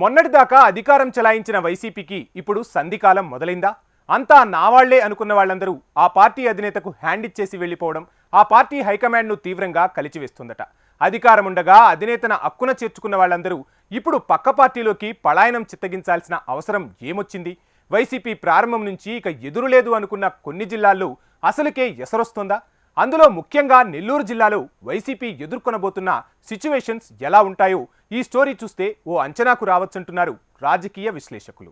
మొన్నటిదాకా అధికారం చెలాయించిన వైసీపీకి ఇప్పుడు సంధికాలం మొదలైందా? అంతా నావాళ్ళే అనుకున్న వాళ్ళందరూ ఆ పార్టీ అధినేతకు హ్యాండ్ ఇచ్చేసి వెళ్ళిపోవడం ఆ పార్టీ హైకమాండ్ను తీవ్రంగా కలిచివేస్తుందట. అధికారం ఉండగా అధినేతన అక్కున చేర్చుకున్న వాళ్ళందరూ ఇప్పుడు పక్క పార్టీలోకి పలాయనం చిత్తగించాల్సిన అవసరం ఏమొచ్చింది? వైసీపీ ప్రారంభం నుంచి ఇక ఎదురులేదు అనుకున్న కొన్ని జిల్లాల్లో అసలుకే ఎసరొస్తోందా? అందులో ముఖ్యంగా నెల్లూరు జిల్లాలో వైసీపీ ఎదుర్కొనబోతున్న సిచ్యువేషన్స్ ఎలా ఉంటాయో ఈ స్టోరీ చూస్తే ఓ అంచనాకు రావచ్చంటున్నారు రాజకీయ విశ్లేషకులు.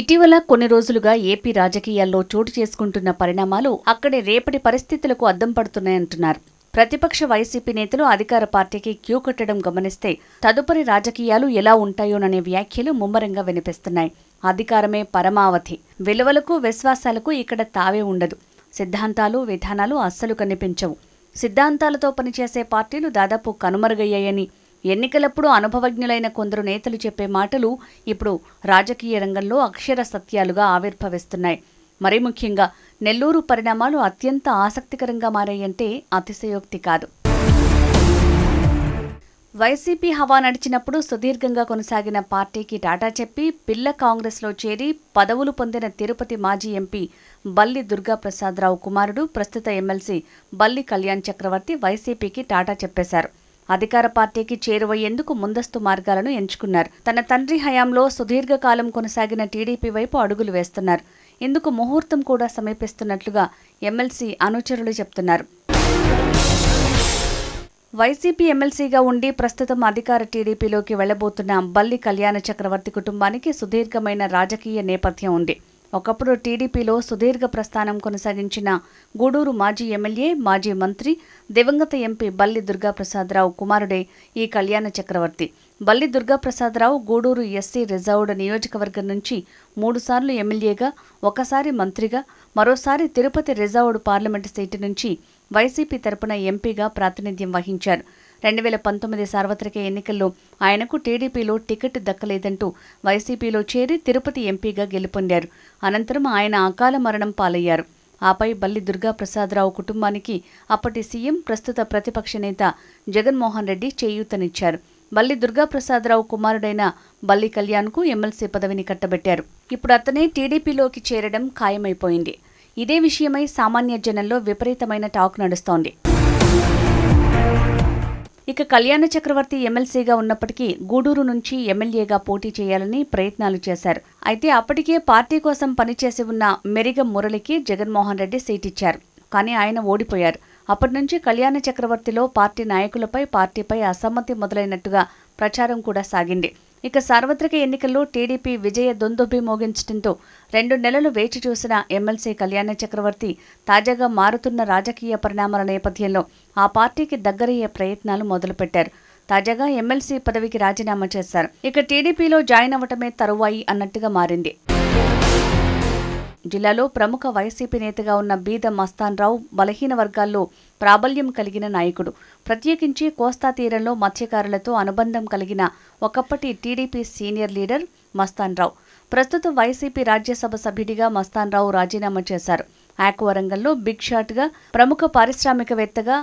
ఇటీవల కొన్ని రోజులుగా ఏపీ రాజకీయాల్లో చోటు చేసుకుంటున్న పరిణామాలు అక్కడి రేపటి పరిస్థితులకు అద్దం పడుతున్నాయంటున్నారు. ప్రతిపక్ష వైసీపీ నేతలు అధికార పార్టీకి క్యూ కట్టడం గమనిస్తే తదుపరి రాజకీయాలు ఎలా ఉంటాయోననే వ్యాఖ్యలు ముమ్మరంగా వినిపిస్తున్నాయి. అధికారమే పరమావధి. విలువలకు విశ్వాసాలకు ఇక్కడ తావే ఉండదు. సిద్ధాంతాలు విధానాలు అస్సలు కనిపించవు. సిద్ధాంతాలతో పనిచేసే పార్టీలు దాదాపు కనుమరుగయ్యాయని ఎన్నికలప్పుడు అనుభవజ్ఞులైన కొందరు నేతలు చెప్పే మాటలు ఇప్పుడు రాజకీయ రంగంలో అక్షర సత్యాలుగా ఆవిర్భవిస్తున్నాయి. మరీ ముఖ్యంగా నెల్లూరు పరిణామాలు అత్యంత ఆసక్తికరంగా మారాయంటే అతిశయోక్తి కాదు. వైసీపీ హవా నడిచినప్పుడు సుదీర్ఘంగా కొనసాగిన పార్టీకి టాటా చెప్పి పిల్ల కాంగ్రెస్లో చేరి పదవులు పొందిన తిరుపతి మాజీ ఎంపీ బల్లి దుర్గాప్రసాదరావు కుమారుడు ప్రస్తుత ఎమ్మెల్సీ బల్లి కళ్యాణ్ చక్రవర్తి వైసీపీకి టాటా చెప్పేశారు. అధికార పార్టీకి చేరువయ్యేందుకు ముందస్తు మార్గాలను ఎంచుకున్నారు. తన తండ్రి హయాంలో సుదీర్ఘకాలం కొనసాగిన టీడీపీ వైపు అడుగులు వేస్తున్నారు. ఇందుకు ముహూర్తం కూడా సమీపిస్తున్నట్లుగా ఎమ్మెల్సీ అనుచరులు చెప్తున్నారు. వైసీపీ ఎమ్మెల్సీగా ఉండి ప్రస్తుతం అధికార టీడీపీలోకి వెళ్ళబోతున్న బల్లి కళ్యాణ చక్రవర్తి కుటుంబానికి సుదీర్ఘమైన రాజకీయ నేపథ్యం ఉంది. ఒకప్పుడు టీడీపీలో సుదీర్ఘ ప్రస్థానం కొనసాగించిన గూడూరు మాజీ ఎమ్మెల్యే మాజీ మంత్రి దివంగత ఎంపీ బల్లి దుర్గాప్రసాదరావు కుమారుడే ఈ కళ్యాణ చక్రవర్తి. బల్లి దుర్గాప్రసాదరావు గూడూరు ఎస్సీ రిజర్వ్డ్ నియోజకవర్గం నుంచి మూడుసార్లు ఎమ్మెల్యేగా ఒకసారి మంత్రిగా మరోసారి తిరుపతి రిజర్వ్డ్ పార్లమెంటు సీటు నుంచి వైసీపీ తరపున ఎంపీగా ప్రాతినిధ్యం వహించారు. రెండు వేల పంతొమ్మిది సార్వత్రిక ఎన్నికల్లో ఆయనకు టీడీపీలో టికెట్ దక్కలేదంటూ వైసీపీలో చేరి తిరుపతి ఎంపీగా గెలుపొందారు. అనంతరం ఆయన అకాల మరణం పాలయ్యారు. ఆపై బల్లి దుర్గాప్రసాదరావు కుటుంబానికి అప్పటి సీఎం ప్రస్తుత ప్రతిపక్ష నేత జగన్మోహన్ రెడ్డి చేయూతనిచ్చారు. బల్లి దుర్గాప్రసాదరావు కుమారుడైన బల్లి కళ్యాణ్కు ఎమ్మెల్సీ పదవిని కట్టబెట్టారు. ఇప్పుడు అతనే టీడీపీలోకి చేరడం ఖాయమైపోయింది. ఇదే విషయమై సామాన్య జనంలో విపరీతమైన టాక్ నడుస్తోంది. ఇక కళ్యాణ చక్రవర్తి ఎమ్మెల్సీగా ఉన్నప్పటికీ గూడూరు నుంచి ఎమ్మెల్యేగా పోటీ చేయాలని ప్రయత్నాలు చేశారు. అయితే అప్పటికే పార్టీ కోసం పనిచేసి ఉన్న మెరిగం మురళికి జగన్మోహన్ రెడ్డి సీట్ ఇచ్చారు కానీ ఆయన ఓడిపోయారు. అప్పటి నుంచి కళ్యాణ చక్రవర్తిలో పార్టీ నాయకులపై పార్టీపై అసమ్మతి మొదలైనట్టుగా ప్రచారం కూడా సాగింది. ఇక సార్వత్రిక ఎన్నికల్లో టీడీపీ విజయ దొందొబ్బి మోగించడంతో రెండు నెలలు వేచి చూసిన ఎమ్మెల్సీ కళ్యాణ చక్రవర్తి తాజాగా మారుతున్న రాజకీయ పరిణామాల నేపథ్యంలో ఆ పార్టీకి దగ్గరయ్యే ప్రయత్నాలు మొదలుపెట్టారు. తాజాగా ఎమ్మెల్సీ పదవికి రాజీనామా చేశారు. ఇక టీడీపీలో జాయిన్ అవ్వటమే తరువాయి అన్నట్టుగా మారింది. జిల్లాలో ప్రముఖ వైసీపీ నేతగా ఉన్న బీద మస్తాన్ రావు బలహీన వర్గాల్లో ప్రాబల్యం కలిగిన నాయకుడు. ప్రత్యేకించి కోస్తా తీరంలో మత్స్యకారులతో అనుబంధం కలిగిన ఒకప్పటి TDP senior leader Mastan Rao ప్రస్తుతం వైసీపీ రాజ్యసభ సభ్యుడిగా మస్తాన్ రావు రాజీనామా చేశారు. ఆక్వా రంగంలో బిగ్ షాట్గా ప్రముఖ పారిశ్రామికవేత్తగా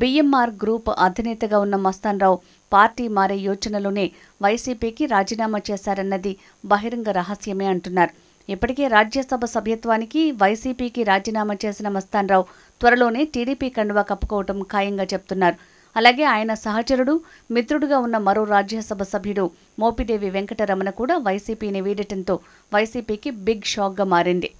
బిఎంఆర్ గ్రూప్ అధినేతగా ఉన్న మస్తాన్ రావు పార్టీ మారే యోచనలోనే వైసీపీకి రాజీనామా చేశారన్నది బహిరంగ రహస్యమే అంటున్నారు. ఇప్పటికే రాజ్యసభ సభ్యత్వానికి వైసీపీకి రాజీనామా చేసిన మస్తాన్ రావు త్వరలోనే టీడీపీ కండువా కప్పుకోవటం ఖాయంగా చెప్తున్నారు. అలాగే ఆయన సహచరుడు మిత్రుడుగా ఉన్న మరో రాజ్యసభ సభ్యుడు మోపిదేవి వెంకటరమణ కూడా వైసీపీని వీడటంతో వైసీపీకి బిగ్ షాక్గా మారింది.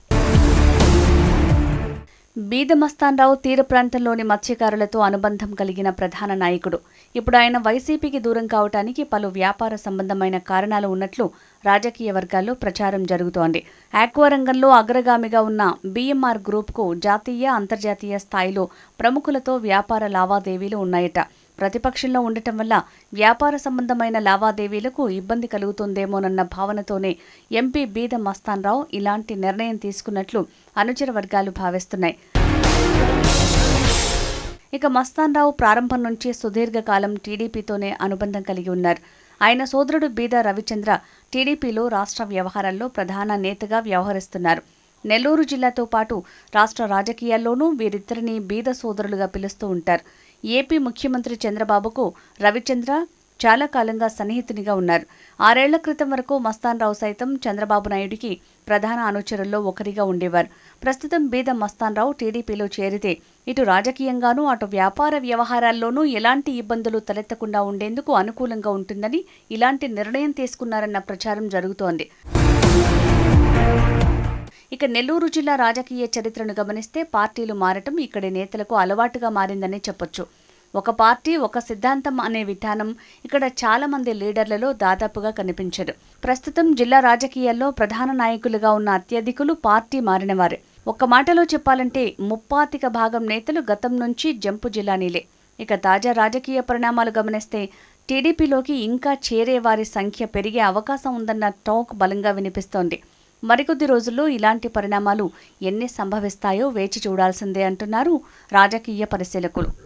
బీదమస్తాన్రావు తీర ప్రాంతంలోని మత్స్యకారులతో అనుబంధం కలిగిన ప్రధాన నాయకుడు. ఇప్పుడు ఆయన వైసీపీకి దూరం కావటానికి పలు వ్యాపార సంబంధమైన కారణాలు ఉన్నట్లు రాజకీయ వర్గాల్లో ప్రచారం జరుగుతోంది. ఆక్వా రంగంలో అగ్రగామిగా ఉన్న బీఎంఆర్ గ్రూప్కు జాతీయ అంతర్జాతీయ స్థాయిలో ప్రముఖులతో వ్యాపార లావాదేవీలు ఉన్నాయట. ప్రతిపక్షంలో ఉండటం వల్ల వ్యాపార సంబంధమైన లావాదేవీలకు ఇబ్బంది కలుగుతుందేమోనన్న భావనతోనే ఎంపీ బీద మస్తాన్రావు ఇలాంటి నిర్ణయం తీసుకున్నట్లు అనుచర వర్గాలు భావిస్తున్నాయి. ఇక మస్తాన్రావు ప్రారంభం నుంచి సుదీర్ఘకాలం టీడీపీతోనే అనుబంధం కలిగి ఉన్నారు. ఆయన సోదరుడు బీద రవిచంద్ర టీడీపీలో రాష్ట్ర వ్యవహారాల్లో ప్రధాన నేతగా వ్యవహరిస్తున్నారు. నెల్లూరు జిల్లాతో పాటు రాష్ట్ర రాజకీయాల్లోనూ వీరిద్దరిని బీద సోదరులుగా పిలుస్తూ ఉంటారు. ఏపీ ముఖ్యమంత్రి చంద్రబాబుకు రవిచంద్ర చాలా కాలంగా సన్నిహితునిగా ఉన్నారు. ఆరేళ్ళ క్రితం వరకు మస్తాన్ రావు సైతం చంద్రబాబు నాయుడికి ప్రధాన అనుచరుల్లో ఒకరిగా ఉండేవారు. ప్రస్తుతం బీద మస్తాన్ రావు టీడీపీలో చేరితే. ఇటు రాజకీయంగానూ అటు వ్యాపార వ్యవహారాల్లోనూ ఎలాంటి ఇబ్బందులు తలెత్తకుండా ఉండేందుకు అనుకూలంగా ఉంటుందని ఇలాంటి నిర్ణయం తీసుకున్నారన్న ప్రచారం జరుగుతోంది. ఇక నెల్లూరు జిల్లా రాజకీయ చరిత్రను గమనిస్తే పార్టీలు మారటం ఇక్కడి నేతలకు అలవాటుగా మారిందనే చెప్పొచ్చు. ఒక పార్టీ ఒక సిద్ధాంతం అనే విధానం ఇక్కడ చాలా మంది లీడర్లలో దాదాపుగా కనిపించదు. ప్రస్తుతం జిల్లా రాజకీయాల్లో ప్రధాన నాయకులుగా ఉన్న అత్యధికులు పార్టీ మారినవారే. ఒక్క మాటలో చెప్పాలంటే ముప్పాతిక భాగం నేతలు గతం నుంచి జంపు జిల్లానీలే. ఇక తాజా రాజకీయ పరిణామాలు గమనిస్తే టీడీపీలోకి ఇంకా చేరే వారి సంఖ్య పెరిగే అవకాశం ఉందన్న టాక్ బలంగా వినిపిస్తోంది. మరికొద్ది రోజుల్లో ఇలాంటి పరిణామాలు ఎన్ని సంభవిస్తాయో వేచి చూడాల్సిందే అంటున్నారు రాజకీయ పరిశీలకులు.